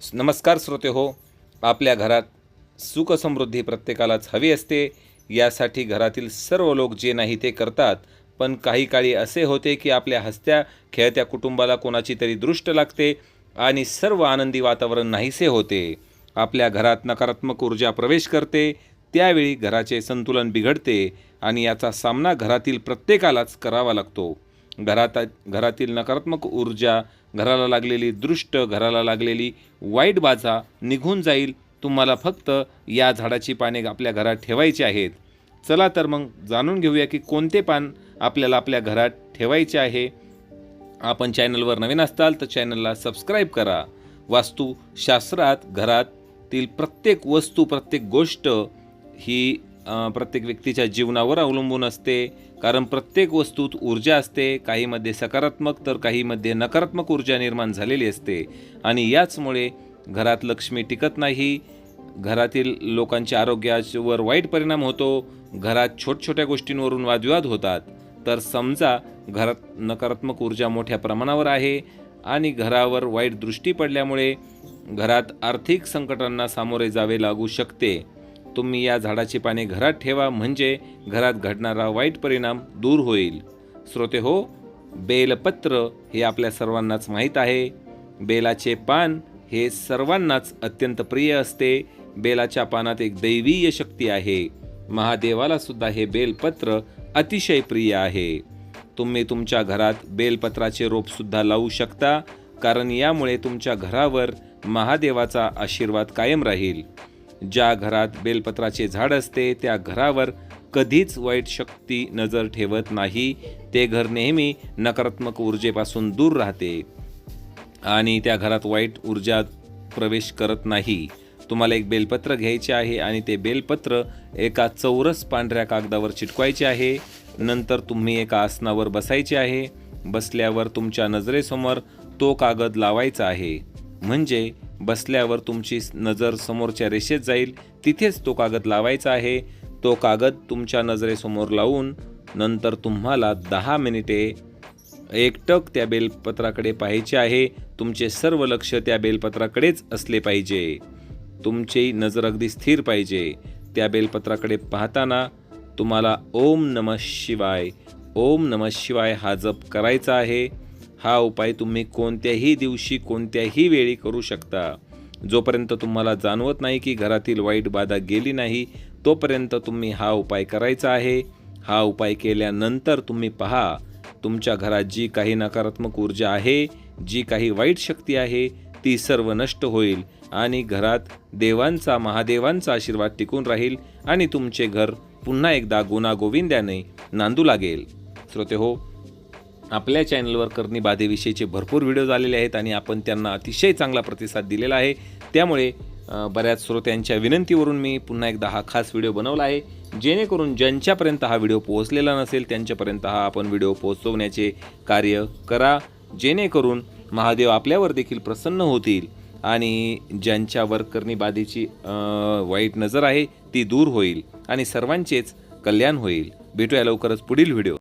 नमस्कार श्रोते हो आपल्या घरात सुखसमृद्धी प्रत्येकालाच हवी असते. यासाठी घरातील सर्व लोक जे नाही ते करतात. पण काही काळी असे होते की आपल्या हसत्या खेळत्या कुटुंबाला कोणाची तरी दृष्ट लागते आणि सर्व आनंदी वातावरण नाहीसे होते. आपल्या घरात नकारात्मक ऊर्जा प्रवेश करते त्यावेळी घराचे संतुलन बिघडते आणि याचा सामना घरातील प्रत्येकालाच करावा लागतो. घरात घरातील नकारात्मक ऊर्जा घराला लागलेली दृष्ट घराला लागलेली वाईट बाजा निघून जाईल. तुम्हाला फक्त या झाडाची पाने आपल्या घरात ठेवायची आहेत. चला तर मग जाणून घेऊया की कोणते पान आपल्याला आपल्या घरात ठेवायचे आहे. आपण चॅनलवर नवीन असताल तर चॅनलला सबस्क्राईब करा. वास्तुशास्त्रात घरातील प्रत्येक वस्तू प्रत्येक गोष्ट ही प्रत्येक व्यक्तीच्या जीवनावर अवलंबून असते. कारण प्रत्येक वस्तूत ऊर्जा असते. काहीमध्ये सकारात्मक तर काहीमध्ये नकारात्मक ऊर्जा निर्माण झालेली असते. आणि याचमुळे घरात लक्ष्मी टिकत नाही. घरातील लोकांच्या आरोग्यावर वाईट परिणाम होतो. घरात छोटछोट्या गोष्टींवरून वादविवाद होतात. तर समजा घरात नकारात्मक ऊर्जा मोठ्या प्रमाणावर आहे आणि घरावर वाईट दृष्टी पडल्यामुळे घरात आर्थिक संकटांना सामोरे जावे लागू शकते. तुम्ही या झाडाची पाने घरात ठेवा म्हणजे घरात घडणारा वाईट परिणाम दूर होईल. श्रोते हो बेलपत्र हे आपल्या सर्वांनाच माहीत आहे. बेलाचे पान हे सर्वांनाच अत्यंत प्रिय असते. बेलाच्या पानात एक दैवीय शक्ती आहे. महादेवाला सुद्धा हे बेलपत्र अतिशय प्रिय आहे. तुम्ही तुमच्या घरात बेलपत्राचे रोप सुद्धा लावू शकता कारण यामुळे तुमच्या घरावर महादेवाचा आशीर्वाद कायम राहील. ज्या घरात बेलपत्राचे झाड असते त्या घरावर कधीच वाईट शक्ती नजर ठेवत नाही. ते घर नेहमी नकारात्मक ऊर्जेपासून दूर राहते आणि त्या घरात वाईट ऊर्जा प्रवेश करत नाही. तुम्हाला एक बेलपत्र घ्यायचे आहे आणि ते बेलपत्र एका चौरस पांढऱ्या कागदावर चिटकवायचे आहे. नंतर तुम्ही एका आसनावर बसायचे आहे. बसल्यावर तुमच्या नजरेसमोर तो कागद लावायचा आहे. म्हणजे बसल्यावर तुमची नजर समोरच्या रेषेत जाईल. तिथेच तो कागद लावायचा आहे. तो कागद तुमच्या नजरेसमोर लावून नंतर तुम्हाला दहा मिनिटे एकटक त्या बेलपत्राकडे पाहायचे आहे. तुमचे सर्व लक्ष त्या बेलपत्राकडेच असले पाहिजे. तुमची नजर अगदी स्थिर पाहिजे. त्या बेलपत्राकडे पाहताना तुम्हाला ओम नम शिवाय ओम नम शिवाय हा जप करायचा आहे. हा उपाय तुम्ही कोणत्याही दिवशी कोणत्याही वेळी करू शकता. जोपर्यंत तुम्हाला जाणवत नाही की घरातील वाईट बाधा गेली नाही तोपर्यंत तुम्ही हा उपाय करायचा आहे. हा उपाय केल्यानंतर तुम्ही पहा तुमच्या घरात जी काही नकारात्मक ऊर्जा आहे जी काही वाईट शक्ती आहे ती सर्व नष्ट होईल आणि घरात देवांचा महादेवांचा आशीर्वाद टिकून राहील आणि तुमचे घर पुन्हा एकदा गुणागोविंद्याने नांदू लागेल. श्रोते हो आपल्या चॅनलवर करणी बाधेविषयीचे भरपूर व्हिडिओ आलेले आहेत आणि आपण त्यांना अतिशय चांगला प्रतिसाद दिलेला आहे. त्यामुळे बऱ्याच श्रोत्यांच्या विनंतीवरून मी पुन्हा एकदा हा खास व्हिडिओ बनवला आहे. जेणेकरून ज्यांच्यापर्यंत हा व्हिडिओ पोहोचलेला नसेल त्यांच्यापर्यंत हा आपण व्हिडिओ पोहोचवण्याचे कार्य करा. जेणेकरून महादेव आपल्यावर देखील प्रसन्न होतील आणि ज्यांच्यावर करणी बाधेची वाईट नजर आहे ती दूर होईल आणि सर्वांचेच कल्याण होईल. भेटूया लवकरच पुढील व्हिडिओ